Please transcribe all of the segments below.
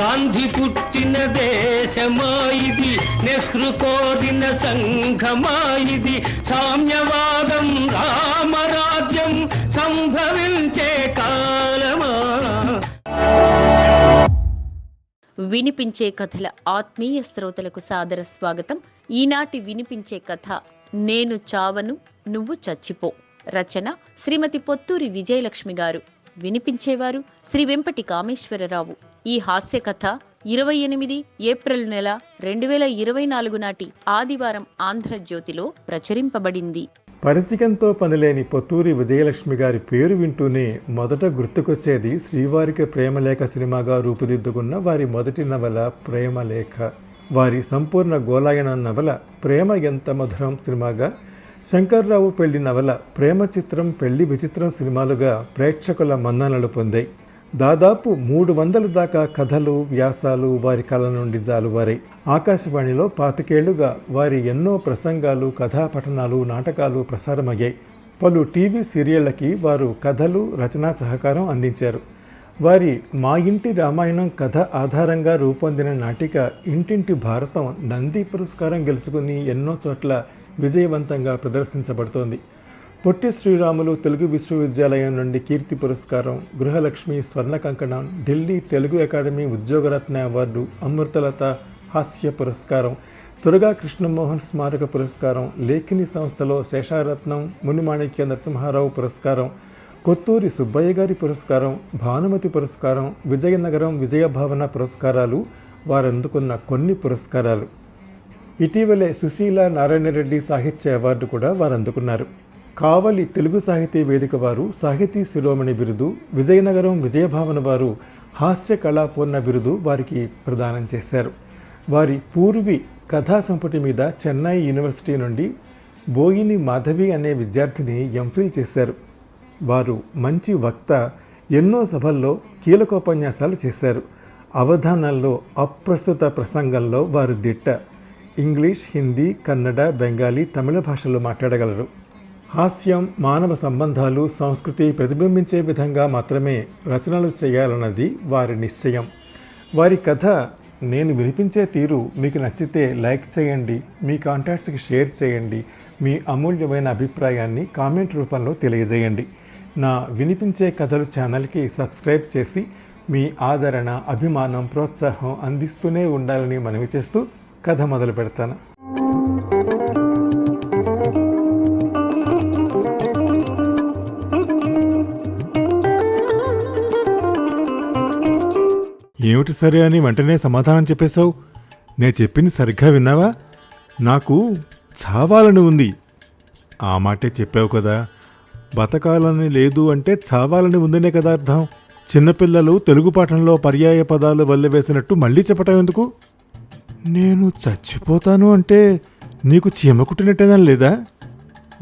గాంధీ పుట్టిన దేశమా ఇది నెహ్రు కోరిన సంఘమా ఇది సామ్యవాదం రామరాజ్యం సంభవించే కాలమా? వినిపించే కథల ఆత్మీయ శ్రోతలకు సాదర స్వాగతం. ఈనాటి వినిపించే కథ నేను చావను నువ్వు చచ్చిపో. రచన శ్రీమతి పొత్తూరి విజయలక్ష్మి గారు. వినిపించేవారు శ్రీ వెంపటి కామేశ్వరరావు. ఈ హాస్య కథ ఇరవై ఎనిమిది ఏప్రిల్ నెల రెండు వేల ఇరవై నాలుగు నాటి ఆదివారం ఆంధ్రజ్యోతిలో ప్రచురింపబడింది. పరిచికంతో పనిలేని పొత్తూరి విజయలక్ష్మి గారి పేరు వింటూనే మొదట గుర్తుకొచ్చేది శ్రీవారికి ప్రేమలేఖ సినిమాగా రూపుదిద్దుకున్న వారి మొదటి నవల ప్రేమలేఖ. వారి సంపూర్ణ గోలాయన నవల ప్రేమ ఎంత మధురం సినిమాగా శంకర్రావు పెళ్ళి నవల ప్రేమ చిత్రం పెళ్ళి విచిత్రం సినిమాలుగా ప్రేక్షకుల మన్ననలు పొందాయి. దాదాపు మూడు వందల దాకా కథలు వ్యాసాలు వారి కళ నుండి జాలువారాయి. ఆకాశవాణిలో పాతికేళ్ళుగా వారి ఎన్నో ప్రసంగాలు కథాపఠనాలు నాటకాలు ప్రసారమయ్యాయి. పలు టీవీ సీరియళ్ళకి వారు కథలు రచనా సహకారం అందించారు. వారి మా ఇంటి రామాయణం కథ ఆధారంగా రూపొందిన నాటిక ఇంటింటి భారతం నంది పురస్కారం గెలుచుకుని ఎన్నో చోట్ల విజయవంతంగా ప్రదర్శించబడుతోంది. పొట్టి శ్రీరాములు తెలుగు విశ్వవిద్యాలయం నుండి కీర్తి పురస్కారం గృహలక్ష్మి స్వర్ణ కంకణం ఢిల్లీ తెలుగు అకాడమీ ఉద్యోగరత్న అవార్డు అమృతలత హాస్య పురస్కారం తురగా కృష్ణమోహన్ స్మారక పురస్కారం లేఖిని సంస్థలో శేషారత్నం మునిమాణిక్య నరసింహారావు పురస్కారం కొత్తూరి సుబ్బయ్య గారి పురస్కారం భానుమతి పురస్కారం విజయనగరం విజయభావన పురస్కారాలు వారందుకున్న కొన్ని పురస్కారాలు. ఇటీవలే సుశీల నారాయణరెడ్డి సాహిత్య అవార్డు కూడా వారు అందుకున్నారు కావలి తెలుగు సాహితీ వేదిక వారు సాహితీ శిరోమణి బిరుదు విజయనగరం విజయభావన వారు హాస్య కళాపూర్ణ బిరుదు వారికి ప్రదానం చేశారు. వారి పూర్వి కథా సంపుటి మీద చెన్నై యూనివర్సిటీ నుండి బోయిని మాధవి అనే విద్యార్థిని ఎంఫిల్ చేశారు. వారు మంచి వక్త ఎన్నో సభల్లో కీలకోపన్యాసాలు చేశారు. అవధానాల్లో అప్రస్తుత ప్రసంగంలో వారు దిట్ట. ఇంగ్లీష్ హిందీ కన్నడ బెంగాలీ తమిళ భాషలో మాట్లాడగలరు. హాస్యం మానవ సంబంధాలు సంస్కృతి ప్రతిబింబించే విధంగా మాత్రమే రచనలు చేయాలన్నది వారి నిశ్చయం. వారి కథ నేను వినిపించే తీరు మీకు నచ్చితే లైక్ చేయండి మీ కాంటాక్ట్స్కి షేర్ చేయండి మీ అమూల్యమైన అభిప్రాయాన్ని కామెంట్ రూపంలో తెలియజేయండి. నా వినిపించే కథలు ఛానల్కి సబ్స్క్రైబ్ చేసి మీ ఆదరణ అభిమానం ప్రోత్సాహం అందిస్తూనే ఉండాలని మనవి చేస్తూ కథ మొదలు పెడతాను. ఏమిటి సరే అని వెంటనే సమాధానం చెప్పేశావు? నేను చెప్పింది సరిగ్గా విన్నావా? నాకు చావాలని ఉంది. ఆ మాటే చెప్పావు కదా. బతకాలని లేదు అంటే చావాలని ఉందనే కదా అర్థం. చిన్నపిల్లలు తెలుగు పాఠంలో పర్యాయ పదాలు వల్లవేసినట్టు మళ్ళీ చెప్పటం ఎందుకు? నేను చచ్చిపోతాను అంటే నీకు చీమ కుట్టినట్టేనా లేదా?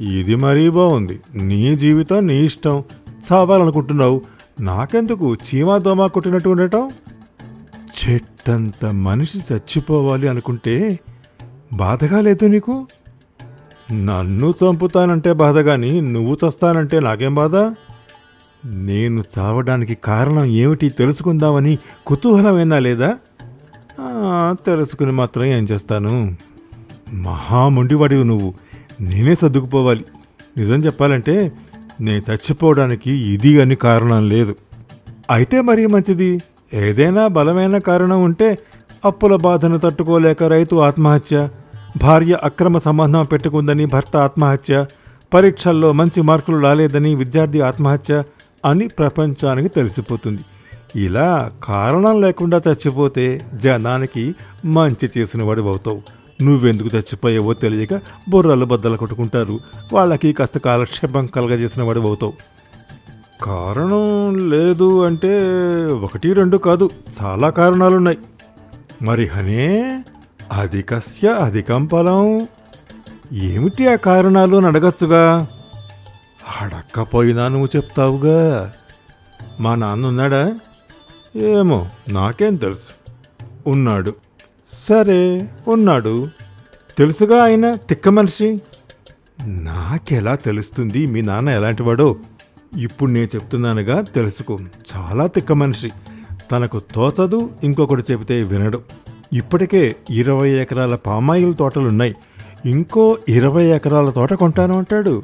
ఇది మరీ బాగుంది. నీ జీవితం నీ ఇష్టం. చావాలనుకుంటున్నావు. నాకెందుకు చీమా దోమ కుట్టినట్టు ఉండటం? చెట్టంత మనిషి చచ్చిపోవాలి అనుకుంటే బాధగా లేదు నీకు? నన్ను చంపుతానంటే బాధ కానీ నువ్వు చస్తానంటే నాకేం బాధ? నేను చావడానికి కారణం ఏమిటి తెలుసుకుందామని కుతూహలమైనా లేదా? తెలుసుకుని మాత్రం ఏం చేస్తాను? మహాముండివాడివి నువ్వు. నేనే సర్దుకుపోవాలి. నిజం చెప్పాలంటే నేను చచ్చిపోవడానికి ఇది అని కారణం లేదు. అయితే మరీ మంచిది. ఏదైనా బలమైన కారణం ఉంటే అప్పుల బాధను తట్టుకోలేక రైతు ఆత్మహత్య భార్య అక్రమ సంబంధం పెట్టుకుందని భర్త ఆత్మహత్య పరీక్షల్లో మంచి మార్కులు రాలేదని విద్యార్థి ఆత్మహత్య అని ప్రపంచానికి తెలిసిపోతుంది. ఇలా కారణం లేకుండా చచ్చిపోతే జనానికి మంచి చేసిన వాడు అవుతావు. నువ్వెందుకు చచ్చిపోయావో తెలియక బుర్రలు బద్దలు కొట్టుకుంటారు. వాళ్ళకి కాస్త కాలక్షేపం కలగజేసిన వాడు అవుతావు. కారణం లేదు అంటే ఒకటి రెండు కాదు. చాలా కారణాలున్నాయి. మరి హనే అధికస్య అధికం ఫలం. ఏమిటి ఆ కారణాలు అని అడగచ్చుగా? అడక్కపోయినా నువ్వు చెప్తావుగా. మా నాన్న ఉన్నాడా? ఏమో నాకేం తెలుసు. ఉన్నాడు. సరే ఉన్నాడు. తెలుసుగా ఆయన తిక్క మనిషి? నాకెలా తెలుస్తుంది? మీ నాన్న ఎలాంటివాడో? ఇప్పుడు నేను చెప్తున్నానుగా తెలుసుకో. చాలా తిక్క మనిషి. తనకు తోచదు ఇంకొకటి చెబితే వినడు. ఇప్పటికే ఇరవై ఎకరాల పామాయిల్ తోటలున్నాయి. ఇంకో ఇరవై ఎకరాల తోట కొంటాను అంటాడు.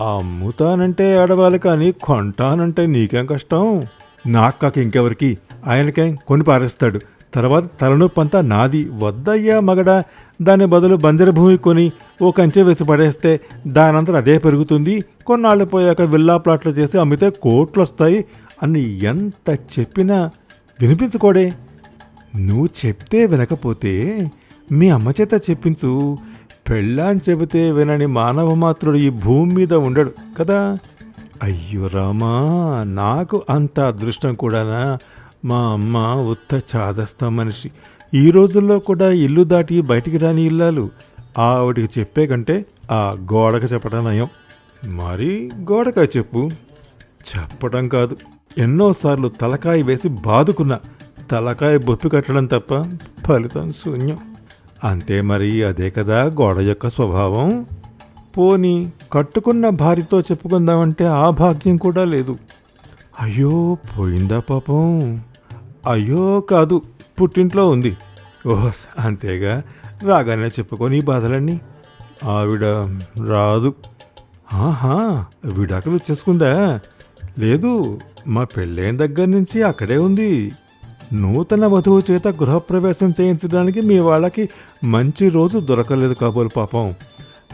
అమ్ముతానంటే ఆడవాలి కానీ కొంటానంటే నీకేం కష్టం? నాకు కాక ఇంకెవరికి? ఆయనకే కొని పారేస్తాడు. తర్వాత తలనొప్పంతా నాది. వద్దయ్యా మగడా. దాని బదులు బంజర భూమి కొని ఓ కంచె వేసి పడేస్తే దానంతా అదే పెరుగుతుంది. కొన్నాళ్ళు పోయాక విల్లా ప్లాట్లు చేసి అమ్మితే కోట్లు వస్తాయి అని ఎంత చెప్పినా వినిపించుకోడే. నువ్వు చెప్తే వినకపోతే మీ అమ్మ చేత చెప్పించు. పెళ్ళాని చెబితే వినని మానవ మాత్రుడు ఈ భూమి మీద ఉండడు కదా? అయ్యో రామా నాకు అంత అదృష్టం కూడానా? మా అమ్మ ఉత్త చాదస్త మనిషి. ఈ రోజుల్లో కూడా ఇల్లు దాటి బయటికి రాని ఇల్లాలు. ఆవిడికి చెప్పే కంటే ఆ గోడకు చెప్పడం నయం. మరి గోడక చెప్పు. చెప్పడం కాదు. ఎన్నోసార్లు తలకాయ వేసి బాదుకున్నా. తలకాయ బొప్పి కట్టడం తప్ప ఫలితం శూన్యం. అంతే మరి అదే కదా గోడ యొక్క స్వభావం. పోని కట్టుకున్న భార్యతో చెప్పుకుందామంటే ఆ భాగ్యం కూడా లేదు. అయ్యో పోయిందా పాపం? అయ్యో కాదు పుట్టింట్లో ఉంది. ఓహ్ అంతేగా. రాగానే చెప్పుకొని ఈ బాధలన్నీ. ఆవిడ రాదు. ఆహా విడాకులు వచ్చేసుకుందా లేదు మా పెళ్ళైన దగ్గర నుంచి అక్కడే ఉంది. నూతన వధువు చేత గృహప్రవేశం చేయించడానికి మీ వాళ్ళకి మంచి రోజు దొరకలేదు కాబోలు పాపం.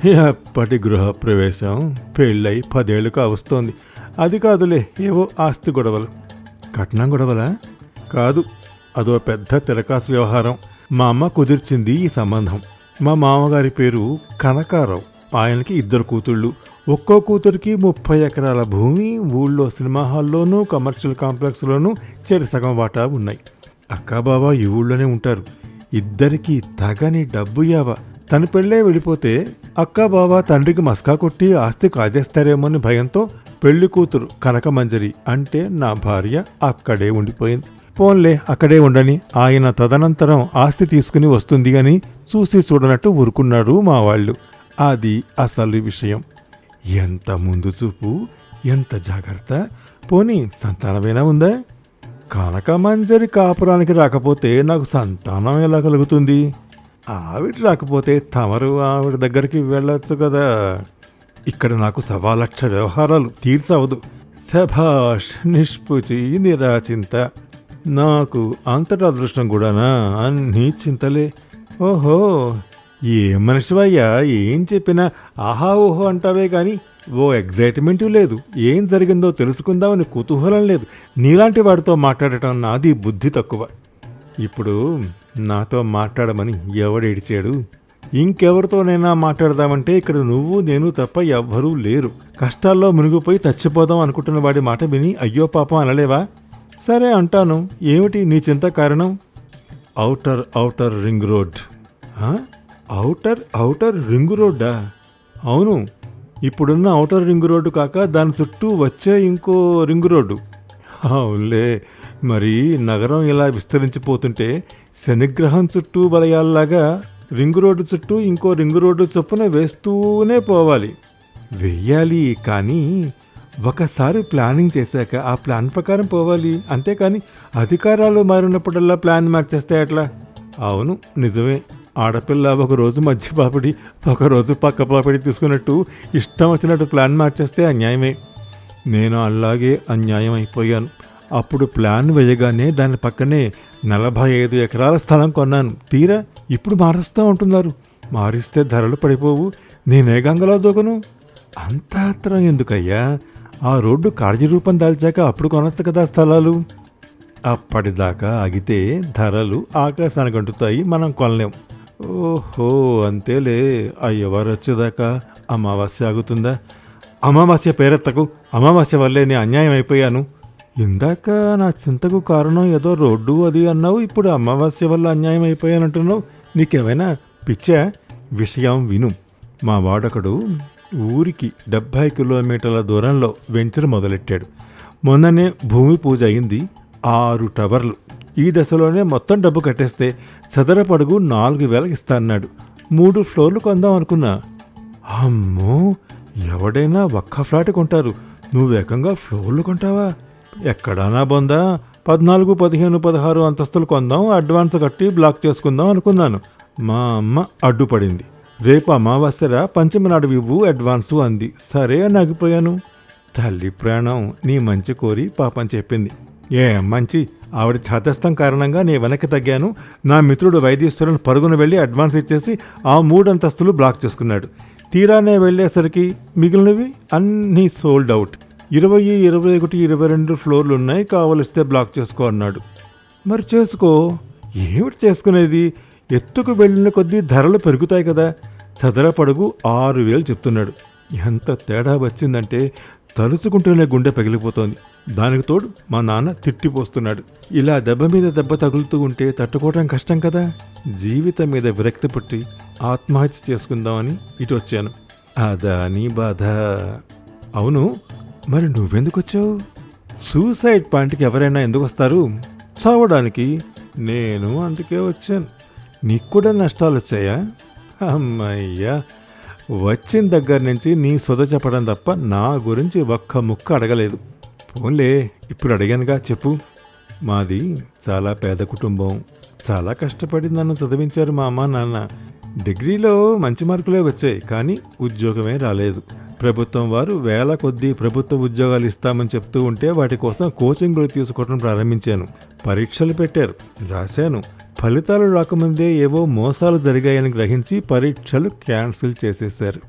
ఎప్పటి గృహప్రవేశం పెళ్ళై పదేళ్ళు కావస్తోంది. అది కాదులే ఏవో ఆస్తి గొడవలు. కట్నం గొడవలా? కాదు అదో పెద్ద తిరకాసు వ్యవహారం. మా అమ్మ కుదిర్చింది ఈ సంబంధం. మా మామగారి పేరు కనకారావు. ఆయనకి ఇద్దరు కూతుళ్ళు. ఒక్కో కూతురికి ముప్పై ఎకరాల భూమి ఊళ్ళో సినిమా హాల్లోనూ కమర్షియల్ కాంప్లెక్స్లోనూ చెరిసగం వాటా ఉన్నాయి. అక్కాబాబా ఈ ఊళ్ళోనే ఉంటారు. ఇద్దరికి తగని డబ్బు యావ. తన పెళ్ళే వెళ్ళిపోతే అక్కా బావ తండ్రికి మస్కా కొట్టి ఆస్తి కాజేస్తారేమోని భయంతో పెళ్ళి కూతురు కనకమంజరి అంటే నా భార్య అక్కడే ఉండిపోయింది. పోన్లే అక్కడే ఉండని ఆయన తదనంతరం ఆస్తి తీసుకుని వస్తుంది అని చూసి చూడనట్టు ఊరుకున్నారు మా వాళ్ళు. అది అసలు విషయం. ఎంత ముందు చూపు ఎంత జాగ్రత్త. పోనీ సంతానమైనా ఉందా? కనకమంజరి కాపురానికి రాకపోతే నాకు సంతానం ఎలా కలుగుతుంది? ఆవిడ రాకపోతే తమరు ఆవిడ దగ్గరికి వెళ్ళొచ్చు కదా. ఇక్కడ నాకు సవా లక్ష వ్యవహారాలు తీర్చవదు. శభాష్ నిష్పుచి నిరాచింత. నాకు అంతటా అదృష్టం కూడానా? అన్నీ చింతలే. ఓహో ఏ మనిషివయ్యా ఏం చెప్పినా ఆహా ఓహో అంటావే కానీ ఓ ఎగ్జైట్మెంట్ లేదు. ఏం జరిగిందో తెలుసుకుందామని కుతూహలం లేదు. నీలాంటి వాడితో మాట్లాడటం నాది బుద్ధి తక్కువ. ఇప్పుడు నాతో మాట్లాడమని ఎవడేడిచాడు ఇంకెవరితోనైనా మాట్లాడదామంటే ఇక్కడ నువ్వు నేను తప్ప ఎవ్వరూ లేరు. కష్టాల్లో మునిగిపోయి చచ్చిపోదాం అనుకుంటున్న వాడి మాట విని అయ్యో పాపం అనలేవా? సరే అంటాను. ఏమిటి నీ చింత కారణం? Outer outer ring road. Outer outer ring రోడ్డా? అవును. ఇప్పుడున్న అవుటర్ రింగ్ రోడ్డు కాక దాని చుట్టూ వచ్చే ఇంకో రింగ్ రోడ్డు. అవునులే. మరి నగరం ఇలా విస్తరించిపోతుంటే శనిగ్రహం చుట్టూ వలయాల్లాగా రింగు రోడ్డు చుట్టూ ఇంకో రింగు రోడ్డు చొప్పున వేస్తూనే పోవాలి. వెయ్యాలి కానీ ఒకసారి ప్లానింగ్ చేశాక ఆ ప్లాన్ ప్రకారం పోవాలి. అంతేకాని అధికారాలు మారినప్పుడల్లా ప్లాన్ మార్చేస్తే ఎట్లా? అవును నిజమే. ఆడపిల్ల ఒకరోజు మధ్య పాపిడి ఒకరోజు పక్క పాపిడి తీసుకున్నట్టు ఇష్టం వచ్చినట్టు ప్లాన్ మార్చేస్తే అన్యాయమే. నేను అలాగే అన్యాయం అయిపోయాను. అప్పుడు ప్లాన్ వేయగానే దాని పక్కనే నలభై ఐదు ఎకరాల స్థలం కొన్నాను. తీరా ఇప్పుడు మారుస్తూ ఉంటున్నారు. మారిస్తే ధరలు పడిపోవు. నేనే గంగలో దూకను. అంత ఆత్రం ఎందుకయ్యా? ఆ రోడ్డు కార్యరూపం దాల్చాక అప్పుడు కొనొచ్చు కదా స్థలాలు. అప్పటిదాకా ఆగితే ధరలు ఆకాశానికి అంటుతాయి. మనం కొనలేం. ఓహో అంతేలే. అయ్యవారు వచ్చేదాకా అమావాస్య ఆగుతుందా? అమావాస్య పేరెత్తకు. అమావాస్య వల్లే నేను అన్యాయం అయిపోయాను ఇందాక నా చింతకు కారణం ఏదో రోడ్డు అది అన్నావు ఇప్పుడు అమావాస్య వల్ల అన్యాయం అయిపోయానంటున్నావు. నీకేమైనా పిచ్చా? విషయం విను. మా వాడొకడు ఊరికి డెబ్భై కిలోమీటర్ల దూరంలో వెంచర్ మొదలెట్టాడు. మొన్ననే భూమి పూజ అయింది ఆరు టవర్లు. ఈ దశలోనే మొత్తం డబ్బు కట్టేస్తే చదరపడుగు నాలుగు వేలకు ఇస్తా అన్నాడు. మూడు ఫ్లోర్లు కొందాం అనుకున్నా. అమ్మో ఎవడైనా ఒక్క ఫ్లాట్ కొంటారు. నువ్వు ఏకంగా ఫ్లోర్లు కొంటావా? ఎక్కడానా బొందా? పద్నాలుగు పదిహేను పదహారు అంతస్తులు కొందాం అడ్వాన్స్ కట్టి బ్లాక్ చేసుకుందాం అనుకున్నాను. మా అమ్మ అడ్డుపడింది. రేపు అమావాస్యరా పంచమి నాడు ఇవ్వు అడ్వాన్సు అంది. సరే అని ఆగిపోయాను. తల్లి ప్రాణం నీ మంచి కోరి పాపం చెప్పింది. ఏ మంచి ఆవిడ చేతస్థం కారణంగా నేను వెనక్కి తగ్గాను. నా మిత్రుడు వైద్యేశ్వరుని పరుగున వెళ్ళి అడ్వాన్స్ ఇచ్చేసి ఆ మూడు అంతస్తులు బ్లాక్ చేసుకున్నాడు. తీరానే వెళ్ళేసరికి మిగిలినవి అన్నీ సోల్డ్ అవుట్. ఇరవై ఇరవై ఒకటి ఇరవై రెండు ఫ్లోర్లు ఉన్నాయి కావలిస్తే బ్లాక్ చేసుకో అన్నాడు. మరి చేసుకో. ఏమిటి చేసుకునేది? ఎత్తుకు వెళ్ళిన కొద్దీ ధరలు పెరుగుతాయి కదా. చదర పడుగు ఆరు వేలు చెప్తున్నాడు. ఎంత తేడా వచ్చిందంటే తలుచుకుంటూనే గుండె పగిలిపోతోంది. దానికి తోడు మా నాన్న తిట్టిపోస్తున్నాడు ఇలా దెబ్బ మీద దెబ్బ తగులుతూ ఉంటే తట్టుకోవడం కష్టం కదా. జీవితం మీద విరక్తి పుట్టి ఆత్మహత్య చేసుకుందామని ఇటు వచ్చాను. అదా నీ బాధ. అవును మరి నువ్వెందుకు వచ్చావు సూసైడ్ పాయింట్కి ఎవరైనా ఎందుకు వస్తారు? చావడానికి నేను అందుకే వచ్చాను. నీకు కూడా నష్టాలు వచ్చాయా? అమ్మయ్యా! వచ్చిన దగ్గర నుంచి నీ సొద చెప్పడం తప్ప నా గురించి ఒక్క ముక్క అడగలేదు. పోన్లే ఇప్పుడు అడిగానుగా చెప్పు. మాది చాలా పేద కుటుంబం. చాలా కష్టపడి నన్ను చదివించారు మా అమ్మ నాన్న. డిగ్రీలో మంచి మార్కులే వచ్చాయి కానీ ఉద్యోగమే రాలేదు. ప్రభుత్వం వారు వేల కొద్దీ ప్రభుత్వ ఉద్యోగాలు ఇస్తామని చెప్తూ ఉంటే వాటి కోసం కోచింగ్లు తీసుకోవడం ప్రారంభించాను. పరీక్షలు పెట్టారు రాశాను. ఫలితాలు రాకముందే ఏవో మోసాలు జరిగాయని గ్రహించి పరీక్షలు క్యాన్సిల్ చేసేశారు.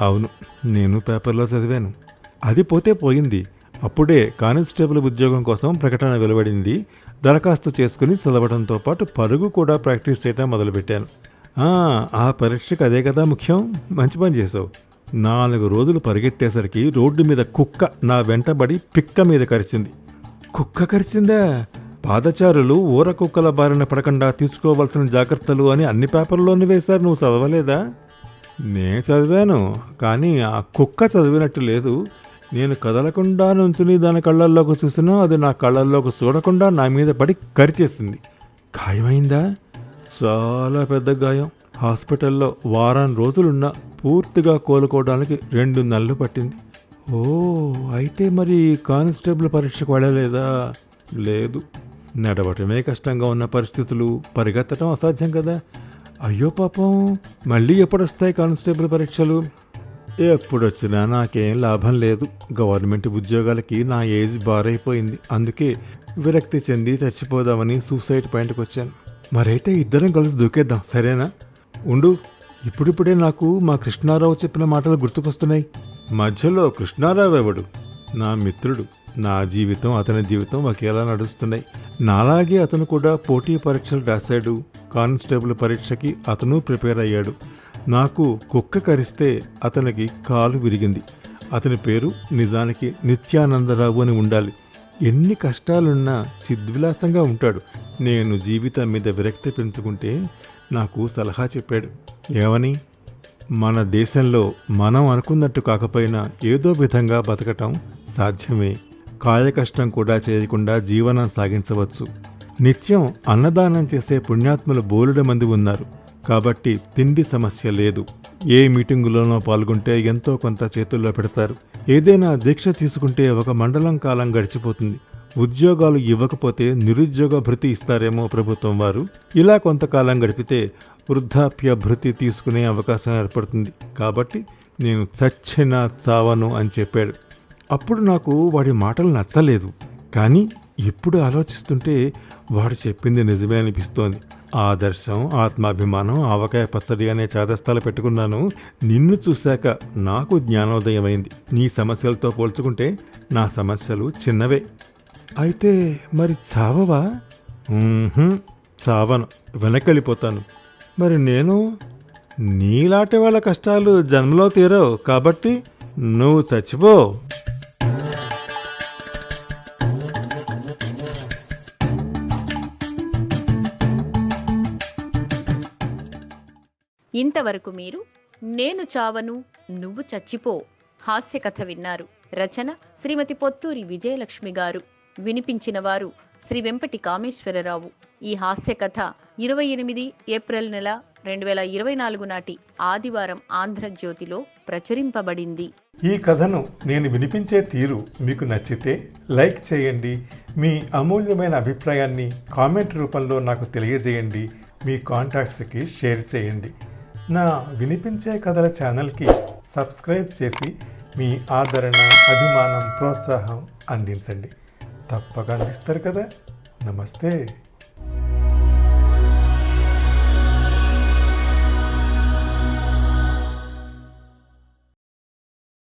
అవును నేను పేపర్లో చదివాను. అది పోతే పోయింది. అప్పుడే కానిస్టేబుల్ ఉద్యోగం కోసం ప్రకటన వెలువడింది. దరఖాస్తు చేసుకుని చదవడంతో పాటు పరుగు కూడా ప్రాక్టీస్ చేయడం మొదలుపెట్టాను. ఆ, ఆ పరీక్షకు అదే కదా ముఖ్యం? మంచి పని చేసావు. నాలుగు రోజులు పరిగెత్తేసరికి రోడ్డు మీద కుక్క నా వెంటబడి పిక్క మీద కరిచింది. కుక్క కరిచిందా? పాదచారులు ఊర కుక్కల బారిన పడకుండా తీసుకోవాల్సిన జాగ్రత్తలు అని అన్ని పేపర్లోనే వేశారు. నువ్వు చదవలేదా? నేను చదివాను కానీ ఆ కుక్క చదివినట్టు లేదు. నేను కదలకుండా నుంచుని దాని కళ్ళల్లోకి చూసినా అది నా కళ్ళల్లోకి చూడకుండా నా మీద పడి కరిచేసింది. గాయమైందా? చాలా పెద్ద గాయం. హాస్పిటల్లో వారం రోజులున్నా పూర్తిగా కోలుకోవడానికి రెండు నెలలు పట్టింది. ఓ అయితే మరి కానిస్టేబుల్ పరీక్షకు వెళ్ళలేదా? లేదు. నడవటమే కష్టంగా ఉన్న పరిస్థితులు పరిగెత్తడం అసాధ్యం కదా. అయ్యో పాపం మళ్ళీ ఎప్పుడు వస్తాయి కానిస్టేబుల్ పరీక్షలు? ఎప్పుడొచ్చినా నాకేం లాభం లేదు. గవర్నమెంట్ ఉద్యోగాలకి నా ఏజ్ బారైపోయింది. అందుకే విరక్తి చెంది చచ్చిపోదామని సూసైడ్ పాయింట్కి వచ్చాను మరైతే ఇద్దరం కలిసి దూకేద్దాం సరేనా? ఉండు. ఇప్పుడిప్పుడే నాకు మా కృష్ణారావు చెప్పిన మాటలు గుర్తుకొస్తున్నాయి. మధ్యలో కృష్ణారావు ఎవడు నా మిత్రుడు. నా జీవితం అతని జీవితం ఒకేలా నడుస్తున్నాయి. నాలాగే అతను కూడా పోటీ పరీక్షలు రాశాడు. కానిస్టేబుల్ పరీక్షకి అతను ప్రిపేర్ అయ్యాడు. నాకు కుక్క కరిస్తే అతనికి కాలు విరిగింది. అతని పేరు నిజానికి నిత్యానందరావు అని ఉండాలి. ఎన్ని కష్టాలున్నా చిద్విలాసంగా ఉంటాడు. నేను జీవితం మీద విరక్తి పెంచుకుంటే నాకు సలహా చెప్పాడు. ఏమని? మన దేశంలో మనం అనుకున్నట్టు కాకపోయినా ఏదో విధంగా బతకటం సాధ్యమే. కాయకష్టం కూడా చేయకుండా జీవనం సాగించవచ్చు. నిత్యం అన్నదానం చేసే పుణ్యాత్ములు బోలుడ మంది ఉన్నారు. కాబట్టి తిండి సమస్య లేదు. ఏ మీటింగులోనో పాల్గొంటే ఎంతో కొంత చేతుల్లో పెడతారు. ఏదైనా దీక్ష తీసుకుంటే ఒక మండలం కాలం గడిచిపోతుంది. ఉద్యోగాలు ఇవ్వకపోతే నిరుద్యోగ భృతి ఇస్తారేమో ప్రభుత్వం వారు. ఇలా కొంతకాలం గడిపితే వృద్ధాప్య భృతి తీసుకునే అవకాశం ఏర్పడుతుంది. కాబట్టి నేను చచ్చిన చావను అని చెప్పాడు. అప్పుడు నాకు వాడి మాటలు నచ్చలేదు. కానీ ఇప్పుడు ఆలోచిస్తుంటే వాడు చెప్పింది నిజమే అనిపిస్తోంది. ఆదర్శం ఆత్మాభిమానం ఆవకాయ పచ్చడి అనే చాదస్తాలు పెట్టుకున్నాను. నిన్ను చూశాక నాకు జ్ఞానోదయమైంది. నీ సమస్యలతో పోల్చుకుంటే నా సమస్యలు చిన్నవే. అయితే మరి చావవా? చావను. వెనకెళ్ళిపోతాను మరి నేను? నీలాంటి వాళ్ళ కష్టాలు జన్మలో తీరవు కాబట్టి నువ్వు చచ్చిపో. ఇంతవరకు మీరు నేను చావను నువ్వు చచ్చిపో హాస్య కథ విన్నారు రచన శ్రీమతి పొత్తూరి విజయలక్ష్మి గారు. వినిపించిన వారు శ్రీ వెంపటి కామేశ్వరరావు. ఈ హాస్య కథ ఇరవై ఎనిమిది ఏప్రిల్ నెల రెండు వేల ఇరవై నాలుగు నాటి ఆదివారం ఆంధ్రజ్యోతిలో ప్రచురింపబడింది. ఈ కథను నేను వినిపించే తీరు మీకు నచ్చితే లైక్ చేయండి. మీ అమూల్యమైన అభిప్రాయాన్ని కామెంట్ రూపంలో నాకు తెలియజేయండి. మీ కాంటాక్ట్స్కి షేర్ చేయండి. నా వినిపించే కథల ఛానల్కి సబ్స్క్రైబ్ చేసి మీ ఆదరణ అభిమానం ప్రోత్సాహం అందించండి. తప్పక అందిస్తారు కదా. నమస్తే.